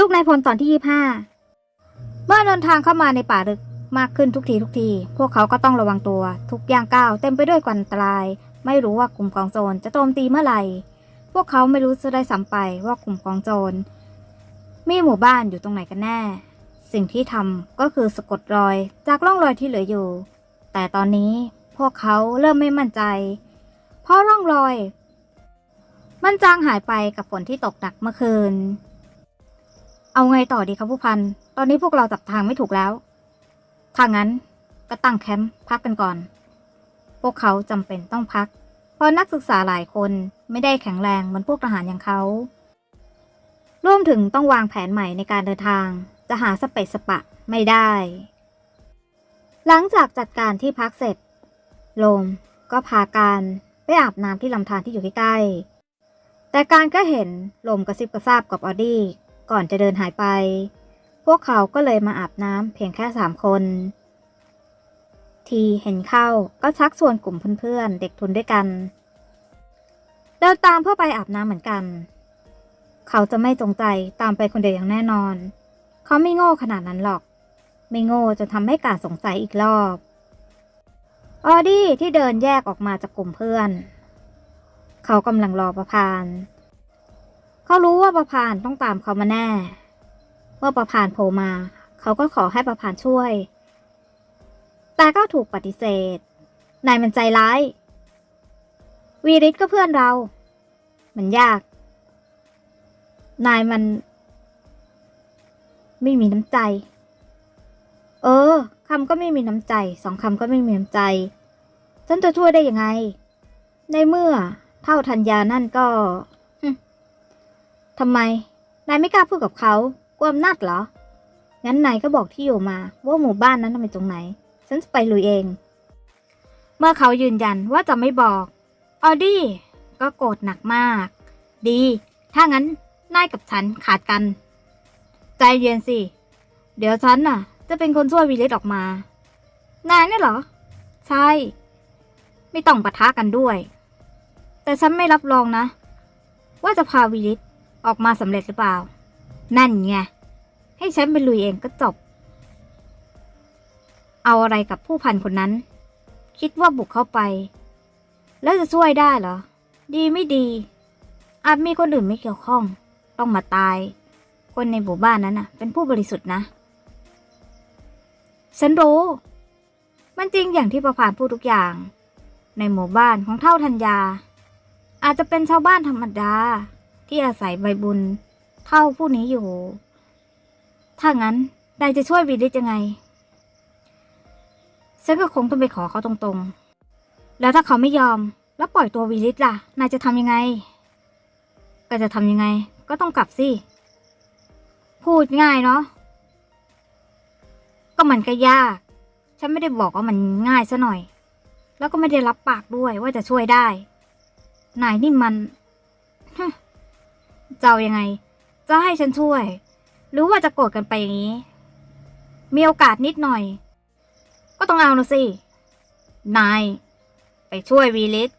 ลูกนายพลตอนที่ยี่ห้าเมื่อเดินทางเข้ามาในป่าลึกมากขึ้นทุกทีทุกที พวกเขาก็ต้องระวังตัว ทุกย่างก้าวเต็มไปด้วยความอันตราย ไม่รู้ว่ากลุ่มกองโจรจะโจมตีเมื่อไหร่ พวกเขาไม่รู้จะได้สัมไปว่ากลุ่มกองโจรมีหมู่บ้านอยู่ตรงไหนกันแน่ สิ่งที่ทำก็คือสะกดรอยจากร่องรอยที่เหลืออยู่ แต่ตอนนี้พวกเขาเริ่มไม่มั่นใจ เพราะร่องรอย มันจางหายไปกับฝนที่ตกหนักเมื่อคืน เอาไงต่อดีครับผู้พัน ตอนนี้พวกเราจับทางไม่ถูกแล้ว ถ้างั้นก็ตั้งแคมป์พักกันก่อน พวกเขาจำเป็นต้องพัก เพราะนักศึกษาหลายคนไม่ได้แข็งแรงเหมือนพวกทหารอย่างเขา รวมถึงต้องวางแผนใหม่ในการเดินทาง จะหาสเปซสปะไม่ได้ หลังจากจัดการที่พักเสร็จ โลมก็พาการไปอาบน้ำที่ลำธารที่อยู่ใกล้ๆแต่การก็เห็นลมกระซิบกระซาบกับออดี้ ก่อนจะเดินหายไป พวกเขาก็เลยมาอาบน้ำเพียงแค่สามคน ทีเห็นเข้าก็ชักชวนกลุ่มเพื่อนๆ เด็กทุนด้วยกัน เดินตามเพื่อไปอาบน้ำเหมือนกัน เขาจะไม่จงใจตามไปคนเดียวอย่างแน่นอน เขาไม่โง่ขนาดนั้นหรอก ไม่โง่จนทำให้การสงสัยอีกรอบออดี้ที่เดินแยกออกมาจากกลุ่มเพื่อน เขากำลังรอประพาน เขารู้ว่าประพานต้องตามเขามาแน่ เมื่อประพานโผล่มา เขาก็ขอให้ประพานช่วย แต่ก็ถูกปฏิเสธ นายมันใจร้าย วีริศก็เพื่อนเรา มันยาก นายมัน ไม่มีน้ำใจ เออคำก็ไม่มีน้ำใจ สองคำก็ไม่มีน้ำใจ ฉันจะช่วยได้ยังไง ในเมื่อเท่าทัญญานั่นก็ ทำไม นายไม่กล้าพูดกับเขากลัวอำนาจเหรอ งั้นนายก็บอกที่อยู่มา ว่าหมู่บ้านนั้นเป็นตรงไหน ฉันจะไปลุยเอง เมื่อเขายืนยันว่าจะไม่บอก ออดี้ก็โกรธหนักมาก ดี ถ้างั้นนายกับฉันขาดกัน ใจเย็นสิ เดี๋ยวฉันน่ะ จะเป็นคนช่วยวีเลสออกมา นายนี่เหรอ ใช่ ไม่ต้องปะทะกันด้วย แต่ฉันไม่รับรองนะ ว่าจะพาวีลิส ออกมาสำเร็จหรือเปล่า นั่นไง ให้ฉันไปลุยเองก็จบ เอาอะไรกับผู้พันคนนั้น คิดว่าบุกเข้าไป แล้วจะช่วยได้เหรอ ดีไม่ดี อาจมีคนอื่นไม่เกี่ยวข้อง ต้องมาตาย คนในหมู่บ้านนั้นน่ะ เป็นผู้บริสุทธิ์นะ ฉันรู้ มันจริงอย่างที่ประพานพูดทุกอย่าง ในหมู่บ้านของเท่าทัญญา อาจจะเป็นชาวบ้านธรรมดา ที่อาศัยใบบุญ เท่าผู้นี้อยู่ ถ้างั้นนายจะช่วยวีลิสยังไง ฉันก็คงต้องไปขอเขาตรงๆ แล้วถ้าเขาไม่ยอม แล้วปล่อยตัววีลิสล่ะ นายจะทำยังไง ก็จะทำยังไง ก็ต้องกลับสิ พูดง่ายเนาะ ก็มันก็ยาก ฉันไม่ได้บอกว่ามันง่ายซะหน่อย แล้วก็ไม่ได้รับปากด้วยว่าจะช่วยได้ นายนี่มัน จะเอายังไง จะให้ฉันช่วย หรือว่าจะโกรธกันไปอย่างนี้ มีโอกาสนิดหน่อย ก็ต้องเอานะสิ นาย ไปช่วยวีลิส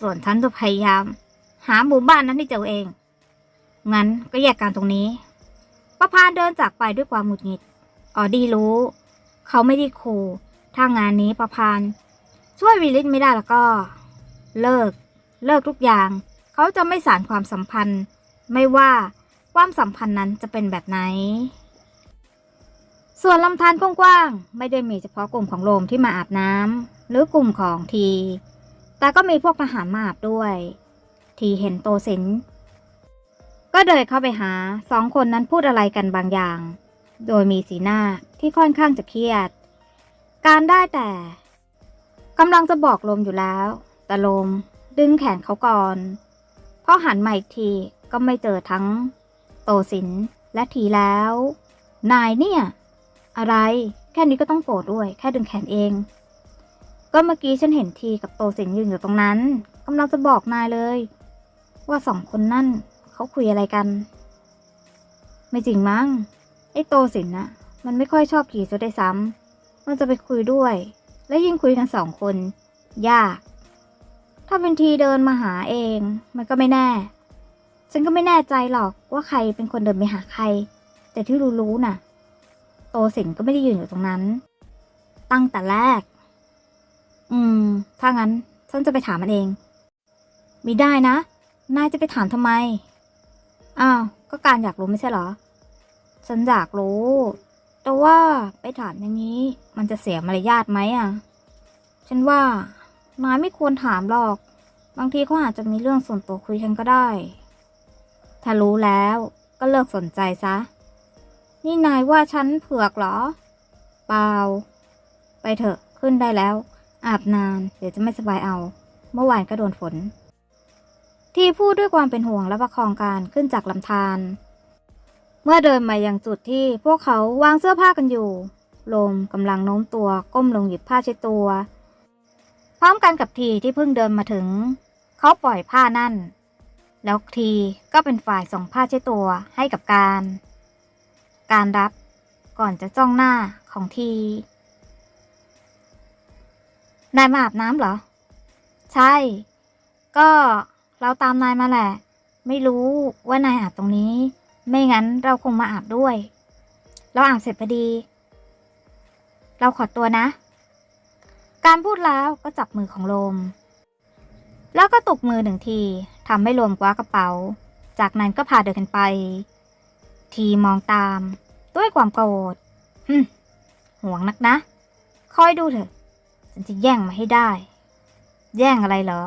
ส่วนฉันจะพยายาม หาหมู่บ้านนั้นให้เจอเอง งั้นก็แยกกันตรงนี้ประพานเดินจากไปด้วยความหงุดหงิด ออดี้รู้ เขาไม่ได้ขู่ถ้างานนี้ประพาน ช่วยวีลิสไม่ได้แล้วก็ เลิก เลิกทุกอย่าง เขาจะไม่สารความสัมพันธ์ ไม่ว่าความสัมพันธ์นั้นจะเป็นแบบไหน ส่วนลำธารกว้างๆ ไม่ได้มีเฉพาะกลุ่มของโรมที่มาอาบน้ำหรือกลุ่มของที แต่ก็มีพวกทหารมาอาบด้วย ทีเห็นโตสินก็เดินเข้าไปหาสองคนนั้นพูดอะไรกันบางอย่าง โดยมีสีหน้าที่ค่อนข้างจะเครียด การได้แต่กำลังจะบอกลมอยู่แล้ว แต่ลมดึงแขนเขาก่อน พอหันมาอีกทีก็ไม่เจอทั้ง โตสินและทีแล้ว นายเนี่ย อะไรแค่นี้ก็ต้องโกรธด้วย แค่ดึงแขนเอง ก็เมื่อกี้ฉันเห็นทีกับโตสินยืนอยู่ตรงนั้นกำลังจะบอกนายเลย ว่าสองคนนั่นเขาคุยอะไรกัน ไม่จริงมั้งไอ้โตสินนะมันไม่ค่อยชอบขี่ซะได้ซ้ำมันจะไปคุยด้วย และยิ่งคุยกันสองคน ยาก ถ้าเป็นทีเดินมาหาเอง มันก็ไม่แน่ ฉันก็ไม่แน่ใจหรอกว่าใครเป็นคนเดินไปหาใคร แต่ที่รู้ๆน่ะ โตสินก็ไม่ได้ยืนอยู่ตรงนั้น ตั้งแต่แรก อืม ถ้างั้น ฉันจะไปถามมันเองมิได้นะ นายจะไปถามทำไม อ้าว ก็การอยากรู้ไม่ใช่เหรอ ฉันอยากรู้ แต่ว่าไปถามอย่างนี้ มันจะเสียมารยาทไหมอะ ฉันว่า นายไม่ควรถามหรอก บางทีเขาอาจจะมีเรื่องส่วนตัวคุยกันก็ได้ ถ้ารู้แล้วก็เลิกสนใจซะ นี่นายว่าฉันเผือกเหรอ เปล่า ไปเถอะขึ้นได้แล้ว อาบนาน เดี๋ยวจะไม่สบายเอา เมื่อวานก็โดนฝน ที่พูดด้วยความเป็นห่วงและประคองการขึ้นจากลำธาร เมื่อเดินมายังจุดที่พวกเขาวางเสื้อผ้ากันอยู่ ลมกำลังโน้มตัวก้มลงหยิบผ้าเช็ดตัว ร้อมกันกับทีที่เพิ่งเดินมาถึง เขาปล่อยผ้านั่น แล้วทีก็เป็นฝ่ายส่งผ้าเช็ดตัวให้กับการ การรับก่อนจะจ้องหน้าของทีนายมาอาบน้ำเหรอ ใช่ ก็เราตามนายมาแหละ ไม่รู้ว่านายอาบตรงนี้ ไม่งั้นเราคงมาอาบด้วย เราอาบเสร็จพอดี เราขอตัวนะ การพูดแล้วก็จับมือของโลม แล้วก็ตกมือหนึ่งทีทำให้โลมคว้ากระเป๋า จากนั้นก็พาเดินกันไป ทีมองตาม ด้วยความโกรธหึมห่วงนักนะ คอยดูเถอะ ฉันจะแย่งมาให้ได้ แย่งอะไรเหรอ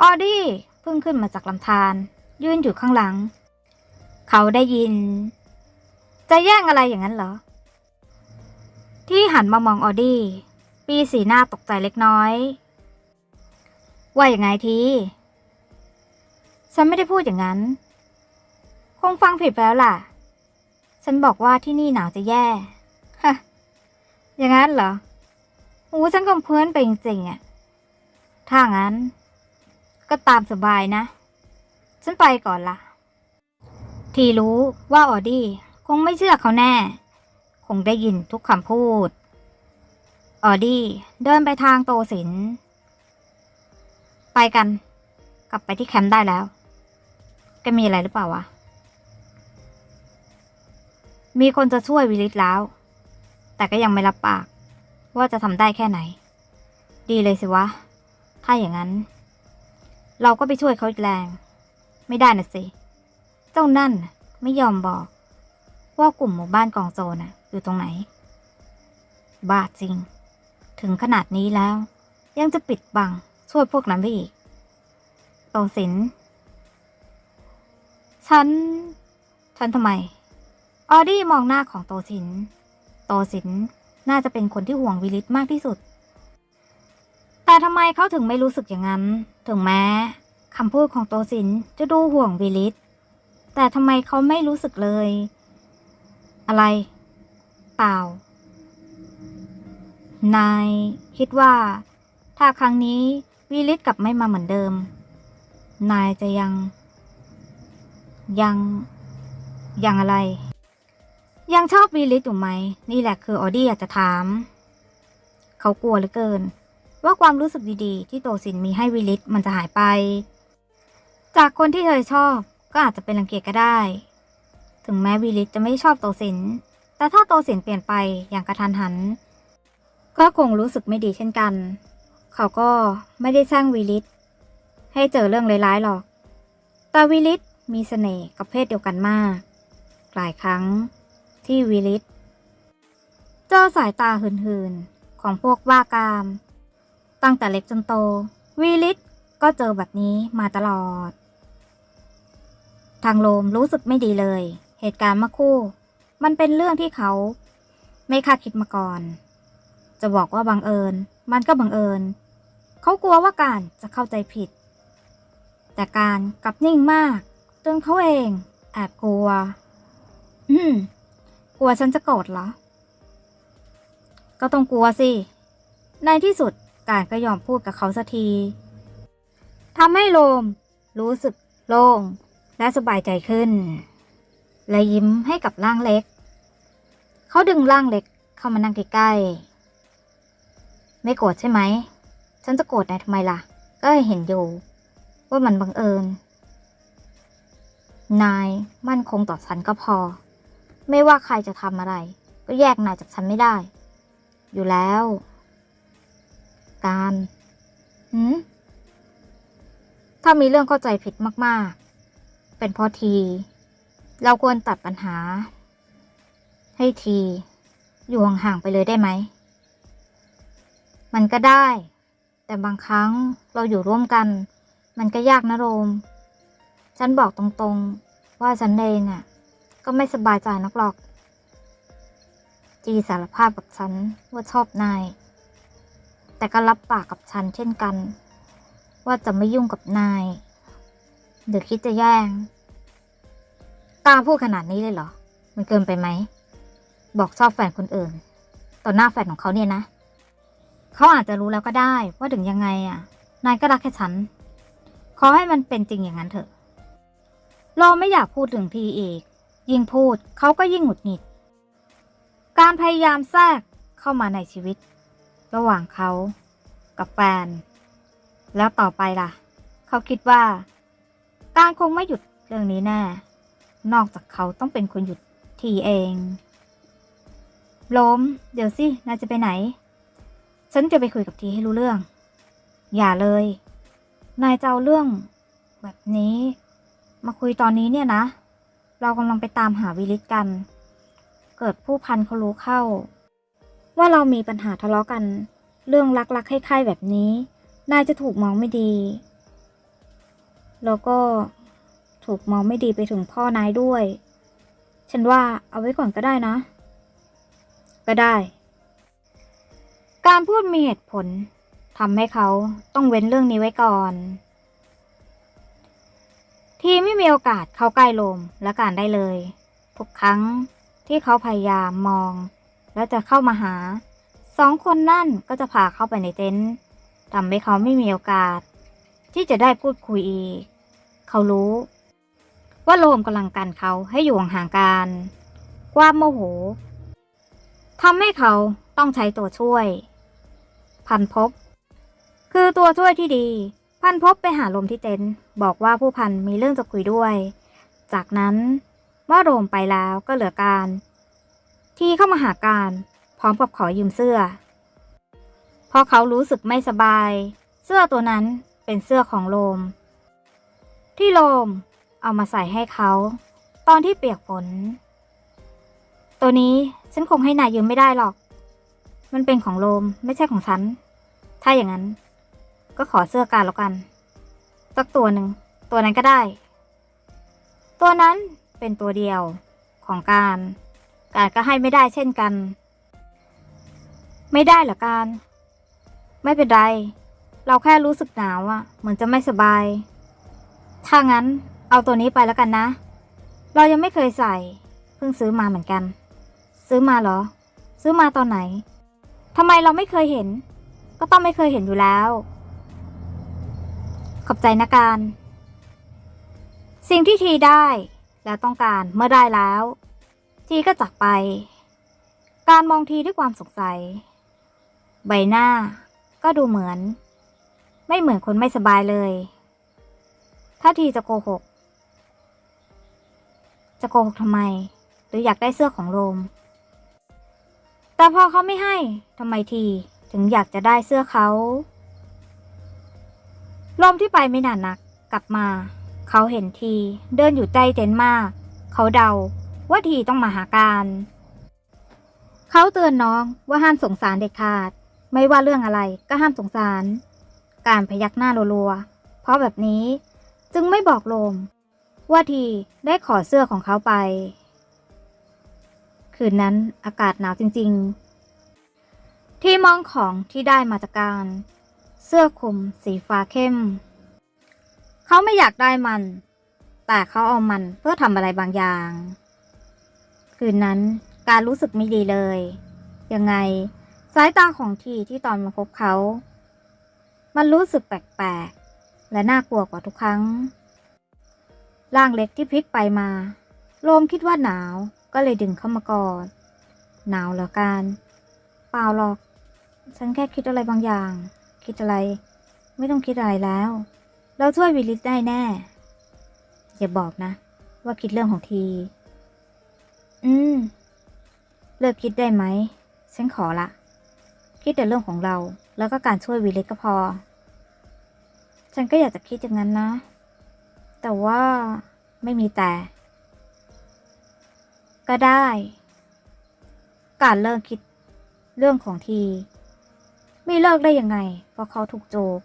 ออดี้เพิ่งขึ้นมาจากลำธารยืนอยู่ข้างหลัง เขาได้ยิน จะแย่งอะไรอย่างนั้นเหรอ ที่หันมามองออดี้ ปีสีหน้าตกใจเล็กน้อย ว่าอย่างไงที ฉันไม่ได้พูดอย่างนั้น คงฟังผิดไปแล้วล่ะ ฉันบอกว่าที่นี่หนาวจะแย่ ฮะ อย่างนั้นเหรอโอ้ฉันคงเพื่อนไปจริงๆอะ ถ้างั้น ก็ตามสบายนะ ฉันไปก่อนละทีรู้ว่าออดี้คงไม่เชื่อเขาแน่ คงได้ยินทุกคำพูด ออดี้เดินไปทางโตสิน ไปกัน กลับไปที่แคมป์ได้แล้วแกมีอะไรหรือเปล่าวะ มีคนจะช่วยวิลิตแล้ว แต่ก็ยังไม่รับปาก ว่าจะทำได้แค่ไหน ดีเลยสิวะ ถ้าอย่างนั้น เราก็ไปช่วยเขาอีกแรง ไม่ได้น่ะสิ เจ้านั่นไม่ยอมบอก ว่ากลุ่มหมู่บ้านกองโจรน่ะอยู่ตรงไหน บ้าจริง ถึงขนาดนี้แล้ว ยังจะปิดบัง ช่วยพวกนั้นไปอีก โตสิน ฉัน ฉันทำไม ออดี้มองหน้าของโตสิน โตสินน่าจะเป็นคนที่ห่วงวิลิตมากที่สุด แต่ทำไมเขาถึงไม่รู้สึกอย่างนั้น ถึงแม้คำพูดของโตสินจะดูห่วงวิลิต แต่ทำไมเขาไม่รู้สึกเลย อะไร เปล่า นายคิดว่า ถ้าครั้งนี้วิลิตกลับไม่มาเหมือนเดิม นายจะยัง ยัง ยังอะไร ยังชอบวิลิตอยู่ไหม นี่แหละคือออดี้อยากจะถาม เขากลัวเหลือเกิน ว่าความรู้สึกดีๆ ที่โตสินมีให้วิลิตมันจะหายไป จากคนที่เธอชอบก็อาจจะเป็นรังเกียจก็ได้ ถึงแม้วิลิตจะไม่ชอบโตสินแต่ถ้าโตสินเปลี่ยนไปอย่างกระทันหัน ก็คงรู้สึกไม่ดีเช่นกัน เขาก็ไม่ได้สร้างวิลิตให้เจอเรื่องร้ายๆหรอก แต่วิลิตมีเสน่ห์กับเพศเดียวกันมาก หลายครั้งที่วิลิตเจอสายตาหืนๆ ของพวกว่ากาม ตั้งแต่เล็กจนโต วิลิตก็เจอแบบนี้มาตลอด ทางโลมรู้สึกไม่ดีเลย เหตุการณ์เมื่อคู่ มันเป็นเรื่องที่เขาไม่คาดคิดมาก่อน จะบอกว่าบังเอิญ มันก็บังเอิญ เขากลัวว่าการจะเข้าใจผิด แต่การกลับนิ่งมาก จนเขาเองแอบกลัว อืม กลัวฉันจะโกรธเหรอ ก็ต้องกลัวสิ ในที่สุดการก็ยอมพูดกับเขาสักทีทำให้โลมรู้สึกโล่งและสบายใจขึ้น และยิ้มให้กับร่างเล็ก เขาดึงร่างเล็กเข้ามานั่งใกล้ๆ ไม่โกรธใช่ไหม ฉันจะโกรธนายทำไมล่ะ ก็เห็นอยู่ ว่ามันบังเอิญ นายมั่นคงต่อฉันก็พอ ไม่ว่าใครจะทำอะไร ก็แยกนายจากฉันไม่ได้ อยู่แล้ว การหืมถ้ามีเรื่องเข้าใจผิดมาก ๆ เป็นเพราะที เราควรตัดปัญหา ให้ที อยู่ห่าง ๆ ไปเลยได้ไหม มันก็ได้ แต่บางครั้งเราอยู่ร่วมกัน มันก็ยากนะโรม ฉันบอกตรงๆว่าฉันเองอะ ก็ไม่สบายใจนักหรอก จีสารภาพกับฉันว่าชอบนาย แต่ก็รับปากกับฉันเช่นกัน ว่าจะไม่ยุ่งกับนายหรือคิดจะแย่งกล้าพูดขนาดนี้เลยเหรอ มันเกินไปไหม บอกชอบแฟนคนอื่น ต่อหน้าแฟนของเขาเนี่ยนะ เขาอาจจะรู้แล้วก็ได้ว่าถึงยังไงอะ นายก็รักแค่ฉัน ขอให้มันเป็นจริงอย่างนั้นเถอะ เราไม่อยากพูดถึงทีอีก ยิ่งพูดเขาก็ยิ่งหงุดหงิด การพยายามแทรกเข้ามาในชีวิต ระหว่างเขากับแฟน แล้วต่อไปล่ะ เขาคิดว่า การคงไม่หยุดเรื่องนี้แน่ นอกจากเขาต้องเป็นคนหยุดทีเอง ล้ม เดี๋ยวสินายจะไปไหน ฉันจะไปคุยกับทีให้รู้เรื่อง อย่าเลย นายจะเอาเรื่อง แบบนี้ มาคุยตอนนี้เนี่ยนะ เรากำลังไปตามหาวิลิตกัน เกิดผู้พันเขารู้เข้า ว่าเรามีปัญหาทะเลาะกัน เรื่องรักๆใคร่ๆแบบนี้ นายจะถูกมองไม่ดี แล้วก็ถูกมองไม่ดีไปถึงพ่อนายด้วย ฉันว่าเอาไว้ก่อนก็ได้นะ ก็ได้ การพูดมีเหตุผลทำให้เขาต้องเว้นเรื่องนี้ไว้ก่อน ทีไม่มีโอกาสเข้าใกล้โลมและการได้เลย ทุกครั้งที่เขาพยายามมอง แล้วจะเข้ามาหา สองคนนั่นก็จะพาเข้าไปในเต็นท์ทำให้เขาไม่มีโอกาส ที่จะได้พูดคุยอีก เขารู้ ว่าโลมกำลังกันเขาให้อยู่ห่างกันความโมโหทำให้เขาต้องใช้ตัวช่วย พันภพคือตัวช่วยที่ดี พันภพไปหาลมที่เต็นท์บอกว่าผู้พันมีเรื่องจะคุยด้วย จากนั้นเมื่อโรมไปแล้วก็เหลือการ ที่เข้ามาหาการ พร้อมกับขอยืมเสื้อ เพราะเขารู้สึกไม่สบาย เสื้อตัวนั้นเป็นเสื้อของโลมที่โลมเอามาใส่ให้เขา ตอนที่เปียกฝน ตัวนี้ฉันคงให้นายยืมไม่ได้หรอก มันเป็นของโลมไม่ใช่ของฉัน ถ้าอย่างนั้น ก็ขอเสื้อการแล้วกันสักตัวหนึ่ง ตัวนั้นก็ได้ ตัวนั้นเป็นตัวเดียวของการ การก็ให้ไม่ได้เช่นกัน ไม่ได้เหรอการ ไม่เป็นไร เราแค่รู้สึกหนาวอะ่ะ เหมือนจะไม่สบาย ถ้างั้นเอาตัวนี้ไปแล้วกันนะ เรายังไม่เคยใส่ เพิ่งซื้อมาเหมือนกัน ซื้อมาเหรอ ซื้อมาตอนไหน ทำไมเราไม่เคยเห็น ก็ต้องไม่เคยเห็นอยู่แล้ว ขอบใจนะการ สิ่งที่ทีได้และต้องการเมื่อได้แล้ว ทีก็จากไป การมองทีด้วยความสงสัย ใบหน้าก็ดูเหมือน ไม่เหมือนคนไม่สบายเลย ถ้าทีจะโกหก จะโกหกทำไม หรืออยากได้เสื้อของโรม แต่พอเขาไม่ให้ทำไมทีถึงอยากจะได้เสื้อเขาลมที่ไปไม่นานนักกลับมา เขาเห็นทีเดินอยู่ใต้เต็นท์มาก เขาเดาว่าทีต้องมาหาการ เขาเตือนน้องว่าห้ามสงสารเด็กขาด ไม่ว่าเรื่องอะไรก็ห้ามสงสาร การพยักหน้ารัวๆเพราะแบบนี้จึงไม่บอกลม ว่าทีได้ขอเสื้อของเขาไป คืนนั้นอากาศหนาวจริง ๆ ที่มองของที่ได้มาจากการ เสื้อคลุมสีฟ้าเข้ม เขาไม่อยากได้มัน แต่เขาเอามันเพื่อทำอะไรบางอย่าง คืนนั้นการรู้สึกไม่ดีเลย ยังไงสายตาของทีที่ตอนมาพบเขา มันรู้สึกแปลกๆ และน่ากลัวกว่าทุกครั้ง ร่างเล็กที่พลิกไปมา โลมคิดว่าหนาว ก็เลยดึงเข้ามากอด หนาวเหรอการเปล่าหรอก ฉันแค่คิดอะไรบางอย่าง คิดอะไร ไม่ต้องคิดอะไรแล้ว เราช่วยวิลิตได้แน่ อย่าบอกนะ ว่าคิดเรื่องของที อืม เลิกคิดได้ไหม ฉันขอละ คิดแต่เรื่องของเรา แล้วก็การช่วยวิล็กก็พอ ฉันก็อยากจะคิดอย่างนั้นนะ แต่ว่าไม่มีแต่ ก็ได้ การเลิกคิดเรื่องของที ไม่เลิกได้ยังไง เพราะเขาถูกโจก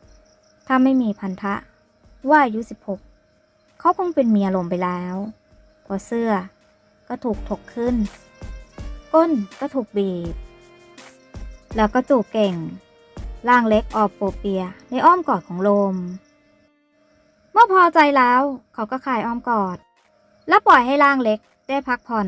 ถ้าไม่มีพันธะ ว่าอายุสิบหกเขาคงเป็นเมียลมไปแล้วพอเสื้อก็ถูกถกขึ้น ก้นก็ถูกบีบ แล้วก็จูบเก่ง ร่างเล็กออบโปเปียในอ้อมกอดของลม เมื่อพอใจแล้วเขาก็คลายอ้อมกอด แล้วปล่อยให้ร่างเล็ก ได้พักผ่อน